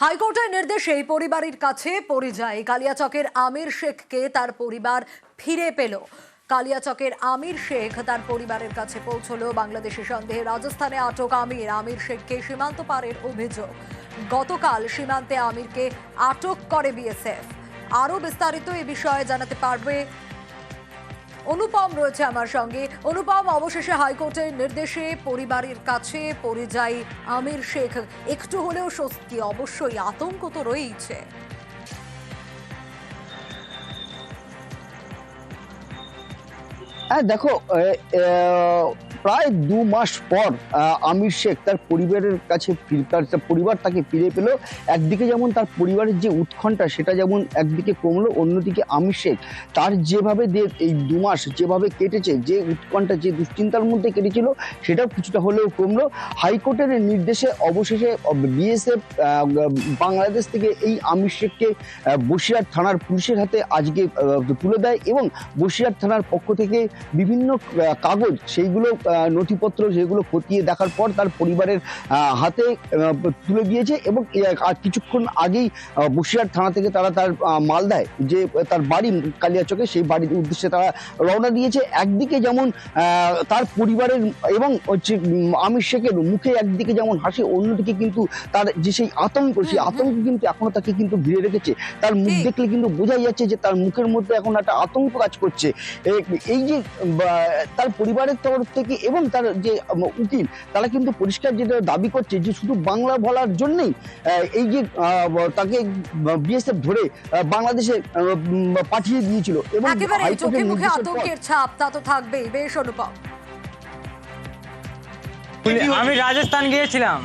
হাইকোর্টের নির্দেশে এই পরিবারের কাছে পরিযায়ী কালিয়াচকের আমির শেখকে তার পরিবার ফিরে পেল। কালিয়াচকের আমির শেখ তার পরিবারের কাছে পৌঁছলো। বাংলাদেশি সন্দেহে রাজস্থানে আটক আমির। আমির শেখকে সীমান্ত পারের অভিযোগ। গতকাল সীমান্তে আমিরকে আটক করে বিএসএফ। আরও বিস্তারিত এ বিষয়ে জানাতে পারবে অনুপম রয়েছে আমার সঙ্গে। অনুপম, অবশেষে হাইকোর্টের নির্দেশে পরিবারের কাছে পরিযায়ী আমির শেখ। একটু হলেও স্বস্তি অবশ্যই আতঙ্ক তো রয়েইছে। হ্যাঁ দেখো প্রায় দু মাস পর আমির শেখ তার পরিবারের কাছে তার পরিবার তাকে ফিরে পেল। একদিকে যেমন তার পরিবারের যে উৎকণ্ঠা, সেটা যেমন একদিকে কমলো, অন্যদিকে আমির শেখ তার যেভাবে এই দু মাস যেভাবে কেটেছে, যে উৎকণ্ঠা, যে দুশ্চিন্তার মধ্যে কেটেছিল, সেটাও কিছুটা হলেও কমলো। হাইকোর্টের নির্দেশে অবশেষে বিএসএফ বাংলাদেশ থেকে এই আমির শেখকে বসিরহাট থানার পুলিশের হাতে আজকে তুলে দেয় এবং বসিরহাট থানার পক্ষ থেকে বিভিন্ন কাগজ, সেইগুলো নথিপত্র যেগুলো খতিয়ে দেখার পর তার পরিবারের হাতে তুলে দিয়েছে এবং আর কিছুক্ষণ আগেই বসিরহাট থানা থেকে তারা তার মালদায় যে তার বাড়ি কালিয়াচকে সেই বাড়ির উদ্দেশ্যে তারা রওনা দিয়েছে। একদিকে যেমন তার পরিবারের এবং হচ্ছে আমির শেখের মুখে একদিকে যেমন হাসি অন্যদিকে কিন্তু তার যে সেই আতঙ্ক সেই। আতঙ্ক কিন্তু এখনও তাকে কিন্তু ঘিরে রেখেছে। তার মুখ দেখলে কিন্তু বোঝাই যাচ্ছে যে তার মুখের মধ্যে এখন একটা আতঙ্ক কাজ করছে। এই যে তার পরিবারের তরফ থেকে এবং তার যে উকিল তারা কিন্তু পরিষ্কার যেটা দাবি করছে যে শুধু বাংলা বলার জন্যই এই যে তাকে বিএসএফ ধরে বাংলাদেশে পাঠিয়ে দিয়েছিল এবং হাইকোর্টের চোখে মুখে নির্দেশের আতঙ্কের ছাপ তা তো থাকবেই বেশ অনুপম। আমি রাজস্থান গিয়েছিলাম।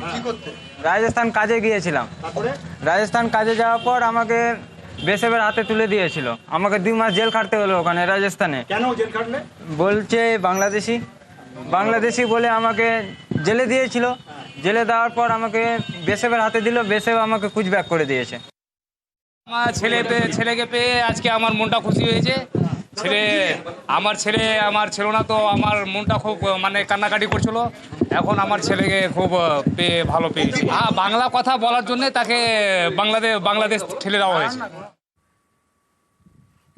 রাজস্থান কাজে গিয়েছিলাম। রাজস্থান কাজে যাওয়ার পর আমাকে বেসেবের হাতে তুলে দিয়েছিল। আমাকে দুই মাস জেল খাটতে হলো ওখানে রাজস্থানে। কেন জেল খাটলে? বলছে বাংলাদেশি। বাংলাদেশি বলে আমাকে জেলে দিয়েছিল। জেলে দেওয়ার পর আমাকে বেসেবের হাতে দিল, বেসেব আমাকে কুচব্যাক করে দিয়েছে। আমার ছেলে পেয়ে ছেলেকে পেয়ে আজকে আমার মনটা খুশি হয়েছে। ছেলে আমার ছেলে, আমার ছিল না তো আমার মনটা খুব মানে কান্নাকাটি করছিল। এখন আমার ছেলেকে খুব পেয়ে ভালো পেয়েছি। হ্যাঁ বাংলা কথা বলার জন্য তাকে বাংলাদেশ বাংলাদেশ ঠেলে দেওয়া হয়েছে।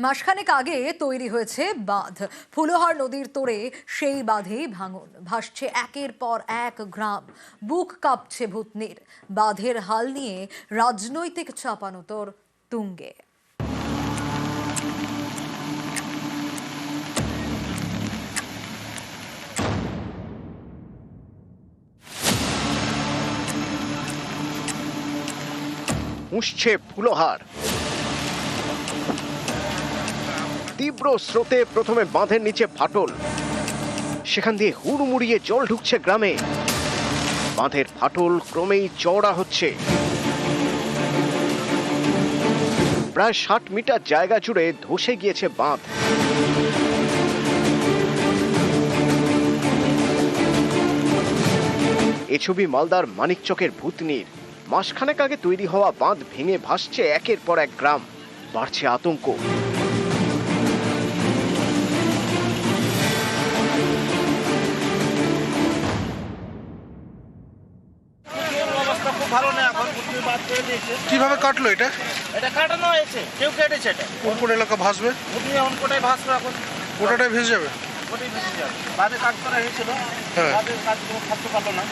মাসখানেক আগে তৈরি হয়েছে বাঁধ। ফুলোহার নদীর তোড়ে সেই বাঁধেই ভাঙন। ভাসছে একের পর এক গ্রাম। বুক কাঁপছে ভূতনির। বাঁধের হাল নিয়ে রাজনৈতিক চাপানোতর তুঙ্গে। উঠছে ফুলহার। তীব্র স্রোতে প্রথমে বাঁধের নিচে ফাটল। সেখান দিয়ে হুড়মুড়িয়ে জল ঢুকছে গ্রামে। বাঁধের ফাটল ক্রমেই চওড়া হচ্ছে। প্রায় ষাট মিটার জায়গা জুড়ে ধসে গিয়েছে বাঁধ। এ ছবি মালদার মানিকচকের ভূতনির। মাসখানেক আগে তৈরি হওয়া বাঁধ ভেঙে ভাসছে একের পর এক গ্রাম। বাড়ছে আতঙ্ক। কীভাবে কাটলো এটা? এটা কাটানো হয়েছে কেউ কেটেছে এটা। কোন কোন এলাকা ভাসবে? কোটায় ভাসবে এখন। গোটাটাই ভেসে যাবে? কোটায় ভেসে যাবে। বাদে কাজ করা হয়েছিল। হ্যাঁ। বাদে কাজ থাকতে পারল না।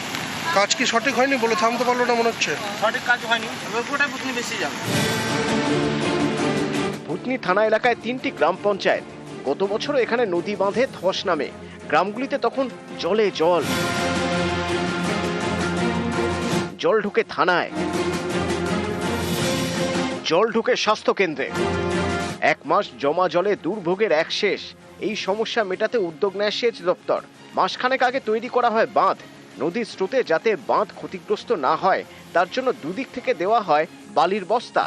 কাজ কি সঠিক হয়নি বলে থামতে পারল না মনে হচ্ছে? সঠিক কাজ হয়নি। এবার কোটায় বেশি যাবে। ভূতনি থানা এলাকায় তিনটি গ্রাম পঞ্চায়েত। গত বছরও এখানে নদী বাঁধে ধস নামে। গ্রামগুলিতে তখন জলে জল। জল ঢুকে থানায়। জল ঢুকে স্বাস্থ্য কেন্দ্রে এক মাস জমা জলে দুর্ভোগের এক শেষ। এই সমস্যা মেটাতে উদ্যোগ নেয় সেচ দপ্তর। মাসখানেক আগে তৈরি করা হয় বাঁধ। নদীর স্রোতে যাতে বাঁধ ক্ষতিগ্রস্ত না হয়, তার জন্য দুদিক থেকে দেওয়া হয় বালির বস্তা।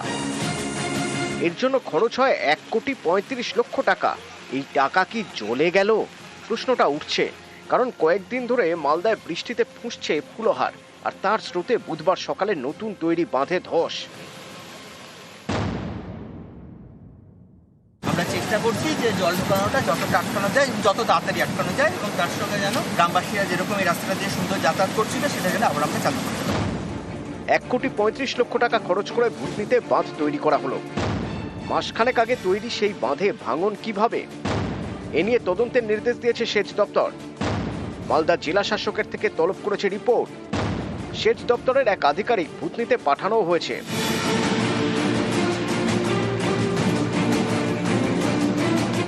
এর জন্য খরচ হয় এক কোটি পঁয়ত্রিশ লক্ষ টাকা। এই টাকা কি জ্বলে গেল? প্রশ্নটা উঠছে, কারণ কয়েকদিন ধরে মালদায় বৃষ্টিতে ফুঁসছে ফুলহার। আর তার স্রোতে বুধবার সকালে নতুন তৈরি বাঁধে ধস। আমরা চেষ্টা করছি যে জল ঢোকানোটা যতটা আটকানো যায় যত তাড়াতাড়ি আটকানো যায় এবং তার সঙ্গে যেন গ্রামবাসীরা যেরকম এই রাস্তাটা দিয়ে সুন্দর যাতায়াত করছিল সেটা যেন আবার আমরা চালু করতে এক কোটি পঁয়ত্রিশ লক্ষ টাকা খরচ করে ভুতনিতে বাঁধ তৈরি করা হলো। মাসখানেক আগে তৈরি সেই বাঁধে ভাঙন কীভাবে? এ নিয়ে তদন্তের নির্দেশ দিয়েছে সেচ দপ্তর। মালদা জেলা শাসকের থেকে তলব করেছে রিপোর্ট। সেচ দপ্তরের এক আধিকারিক ভুতনিতে পাঠানো হয়েছে।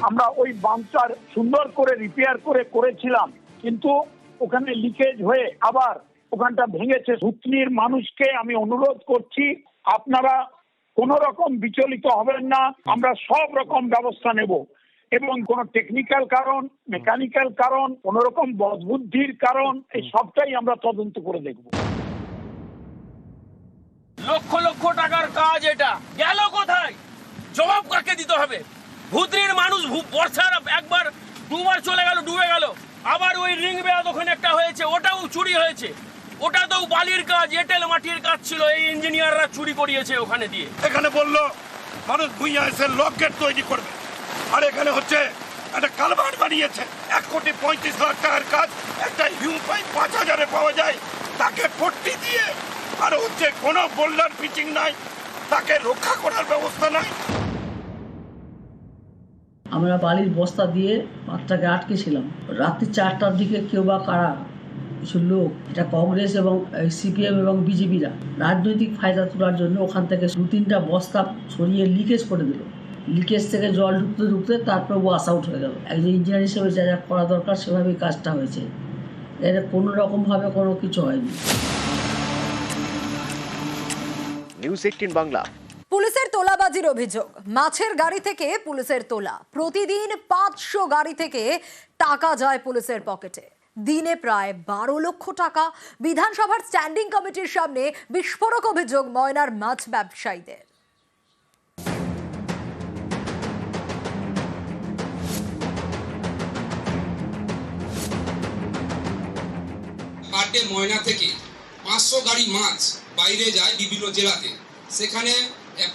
আমরা ওই বাম্পটার সুন্দর করে রিপেয়ার করে করেছিলাম, কিন্তু ওখানে লিকেজ হয়ে আবার ওখানটা ভেঙেছে। সুতনির মানুষকে আমি অনুরোধ করছি, আপনারা কোন রকম বিচলিত হবেন না, আমরা সব রকম ব্যবস্থা নেব। এবং কোন টেকনিক্যাল কারণ মেকানিক্যাল কারণ, কোন রকম বদবুদ্ধির কারণ, এই সবটাই আমরা তদন্ত করে দেখব। লক্ষ লক্ষ টাকার কাজ এটা। গেল কোথায়? জবাব কাকে দিতে হবে? ভুতরির মানুষ বর্ষার একবার দুবার চলে গেল, ডুবে গেল। আবার ওই রিং বেয়াদ ওখানে একটা হয়েছে, ওটাও চুরি হয়েছে। ওটা তো বালির কাজ, এঁটেল মাটির কাজ ছিল, এই ইঞ্জিনিয়াররা চুরি করিয়েছে ওখানে দিয়ে। এখানে বলল, মানুষ ভুইয়া এসে লক গেট তৈরি করবে। আর এখানে হচ্ছে একটা কালভার্ট বানিয়েছে। এক কোটি পঁয়ত্রিশ লাখ টাকার কাজ, একটা হিউ পাইপ পাঁচ হাজারে পাওয়া যায়। তাকে পট্টি দিয়ে আর হচ্ছে কোনো বোল্ডার পিচিং নাই, তাকে রক্ষা করার ব্যবস্থা নাই। আমরা বালির বস্তা দিয়ে বাচ্চাকে আটকেছিলাম। রাত্রি চারটার দিকে কেউ বা কারা? কিছু লোক, এটা কংগ্রেস এবং সিপিএম এবং বিজেপিরা, রাজনৈতিক ফায়দা তোলার জন্য ওখান থেকে দু তিনটা বস্তা সরিয়ে লিকেজ করে দিল। লিকেজ থেকে জল ঢুকতে ঢুকতে তারপর ওয়াশ আউট হয়ে গেল। একজন ইঞ্জিনিয়ার হিসেবে যা যা করা দরকার সেভাবেই কাজটা হয়েছে। এর কোনো রকমভাবে কোনো কিছু হয়নি। নিউজ এইটিন বাংলা পুলিশের তোলাবাজির অভিযোগ মাছের গাড়ি থেকে পুলিশের তোলা। প্রতিদিন পাঁচশো গাড়ি থেকে টাকা যায় পুলিশের পকেটে। দিনে প্রায় বারো লক্ষ টাকা। বিধানসভার স্ট্যান্ডিং কমিটির সামনে বিস্ফোরক অভিযোগ ময়নার মাছ ব্যবসায়ীদের। পার ডে ময়না থেকে পাঁচশো গাড়ি মাছ। বাইরে যায় বিভিন্ন জেলাতে। সেখানে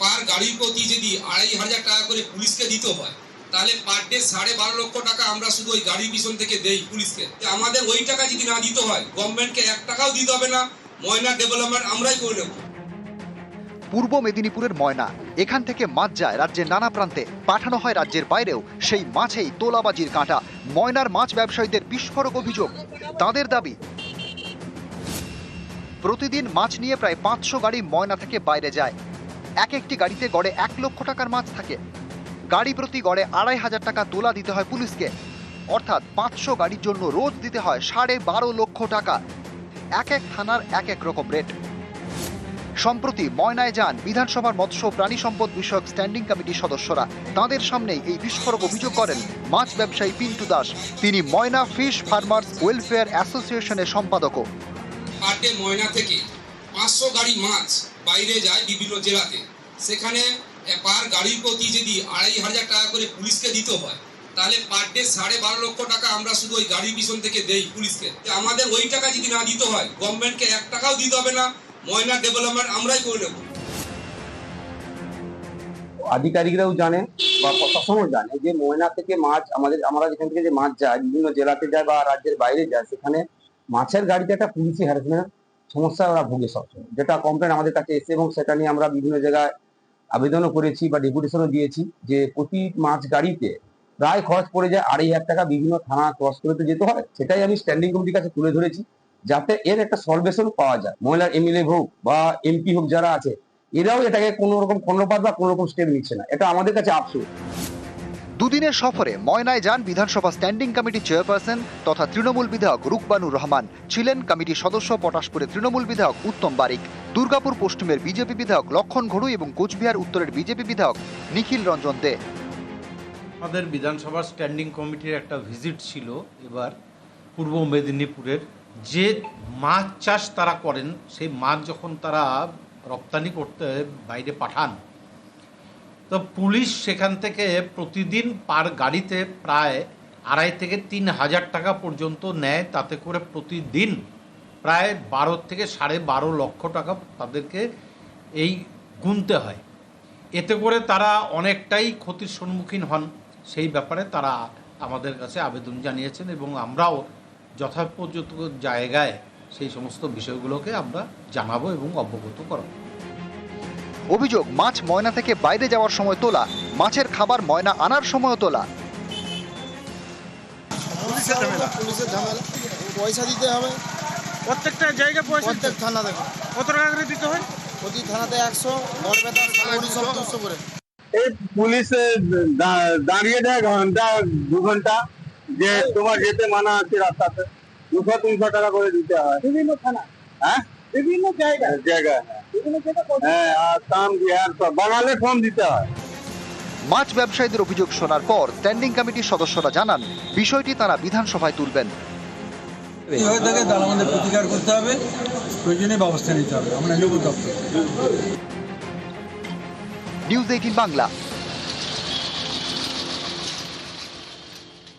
পার গাড়ির প্রতি যদি আড়াই হাজার টাকা করে পুলিশকে দিতে হয়, তাহলে পার ডে সাড়ে বারো লক্ষ টাকা আমরা শুধু ওই গাড়ির পিছন থেকে দেই পুলিশকে। আমাদের ওই টাকা যদি না দিতে হয়, গভর্নমেন্টকে এক টাকাও দিতে হবে না, ময়না ডেভেলপমেন্ট আমরাই করে নেব। পূর্ব মেদিনীপুরের ময়না, এখান থেকে মাছ যায় রাজ্যের নানা প্রান্তে পাঠানো হয় রাজ্যের বাইরেও সেই মাছেই তোলাবাজির কাঁটা। ময়নার মাছ ব্যবসায়ীদের বিস্ফোরক অভিযোগ, তাদের দাবি প্রতিদিন মাছ নিয়ে প্রায় পাঁচশো গাড়ি ময়না থেকে বাইরে যায়। এক একটি গাড়িতে গড়ে এক লক্ষ টাকার মাছ থাকে। গাড়ি প্রতি গড়ে আড়াই হাজার টাকা তোলা দিতে হয় পুলিশকে। অর্থাৎ পাঁচশো গাড়ির জন্য রোজ দিতে হয় সাড়ে বারো লক্ষ টাকা। এক এক থানার এক এক রকম রেট। সম্প্রতি ময়নায় যান বিধানসভার মৎস্য প্রাণী সম্পদ বিষয়ক স্ট্যান্ডিং কমিটির সদস্যরা। তাদের সামনেই এই বিস্ফোরক অভিযোগ করেন মাছ ব্যবসায়ী পিন্টু দাস। তিনি ময়না ফিশ ফার্মার্স ওয়েলফেয়ার অ্যাসোসিয়েশনের সম্পাদকও। পার ডে ময়না থেকে পাঁচশো গাড়ি মাছ বাইরে যায় বিভিন্ন জেলাতে। সেখানে পার গাড়ির প্রতি যদি আড়াই হাজার টাকা করে পুলিশকে দিতে হয়, তাহলে পার ডে সাড়ে বারো লক্ষ টাকা আমরা শুধু ওই গাড়ির পিছন থেকে দেই পুলিশকে। আমাদের ওই টাকা যদি না দিতে হয় গভর্নমেন্টকে এক টাকাও দিতে হবে না, ময়না ডেভেলপমেন্ট আমরাই করে নেব। আধিকারিকরাও জানে বা প্রশাসনও জানে যে ময়না থেকে মাছ আমাদের, আমরা যেখান থেকে যে মাছ যায়, বিভিন্ন জেলাতে যায় বা রাজ্যের বাইরে যায়, সেখানে মাছের গাড়িতে একটা পুলিশি হ্যারাসমেন্ট সমস্যা ওরা ভুগে সবসময়। যেটা কমপ্লেন আমাদের কাছে এসে এবং সেটা নিয়ে আমরা বিভিন্ন জায়গায় আবেদনও করেছি বা ডেপুটেশনও দিয়েছি যে প্রতি মাছ গাড়িতে প্রায় খরচ পড়ে যায় আড়াই হাজার টাকা বিভিন্ন থানা ক্রস করে তো যেতে হয়। সেটাই আমি স্ট্যান্ডিং কমিটির কাছে তুলে ধরেছি যাতে এর একটা সলভেশন পাওয়া যায়। মহিলার এমএলএ হোক বা এমপি হোক যারা আছে, এরাও এটাকে কোনো রকম কর্ণপাত বা কোনো রকম স্টেপ নিচ্ছে না। এটা আমাদের কাছে আফসোস দুদিনের সফরে ময়নায় যান বিধানসভা স্ট্যান্ডিং কমিটি চেয়ারপারসন তথা তৃণমূল বিধায়ক রুকবানুর রহমান। ছিলেন কমিটির সদস্য পটাশপুরের তৃণমূল বিধায়ক উত্তম বারিক। দুর্গাপুর পশ্চিমের বিজেপি বিধায়ক লক্ষণ ঘড়ু এবং কোচবিহার উত্তরের বিজেপি বিধায়ক নিখিল রঞ্জন দে। আমাদের বিধানসভার স্ট্যান্ডিং কমিটির একটা ভিজিট ছিল এবার পূর্ব মেদিনীপুরের। যে মাছ চাষ তারা করেন, সেই মাছ যখন তারা রপ্তানি করতে বাইরে পাঠান তো পুলিশ সেখান থেকে প্রতিদিন পার গাড়িতে প্রায় আড়াই থেকে তিন হাজার টাকা পর্যন্ত নেয়। তাতে করে প্রতিদিন প্রায় বারো থেকে সাড়ে বারো লক্ষ টাকা তাদেরকে এই গুনতে হয়। এতে করে তারা অনেকটাই ক্ষতির সম্মুখীন হন। সেই ব্যাপারে তারা আমাদের কাছে আবেদন জানিয়েছেন এবং আমরাও যথাপর্যন্ত জায়গায় সেই সমস্ত বিষয়গুলোকে আমরা জানাব এবং অবগত করাবো। অভিযোগ মাছ ময়না থেকে বাইরে যাওয়ার সময় তোলা মাছের খাবার ময়না আনার সময়ও তোলা। পুলিশের ঝামেলা। পয়সা দিতে হবে। প্রত্যেকটা জায়গায় পয়সা প্রত্যেক থানা থেকে কত টাকা করে দিতে হয়? প্রতি থানাতে একশো বরপেটা সব দুশো করে। এই পুলিশ দাঁড়িয়ে দেয় ঘণ্টা দু ঘণ্টা যে তোমার যেতে মানা আছে রাস্তাতে। দুশো তিনশো টাকা করে দিতে হয়। বিভিন্ন থানা। হ্যাঁ? বিভিন্ন জায়গা জায়গায়। হ্যাঁ আর কাম বিহার সব বানালে ফর্ম দিতে হয়। মাছ ব্যবসায়ীদের অভিযোগ শোনার পর স্ট্যান্ডিং কমিটির সদস্যরা জানান বিষয়টি তারা বিধানসভায় তুলবেন। থাকে তার আমাদের প্রতিকার করতে হবে প্রয়োজনীয় ব্যবস্থা নিতে হবে আমরা নেব দপ্তর নিউজ এইটিন বাংলা।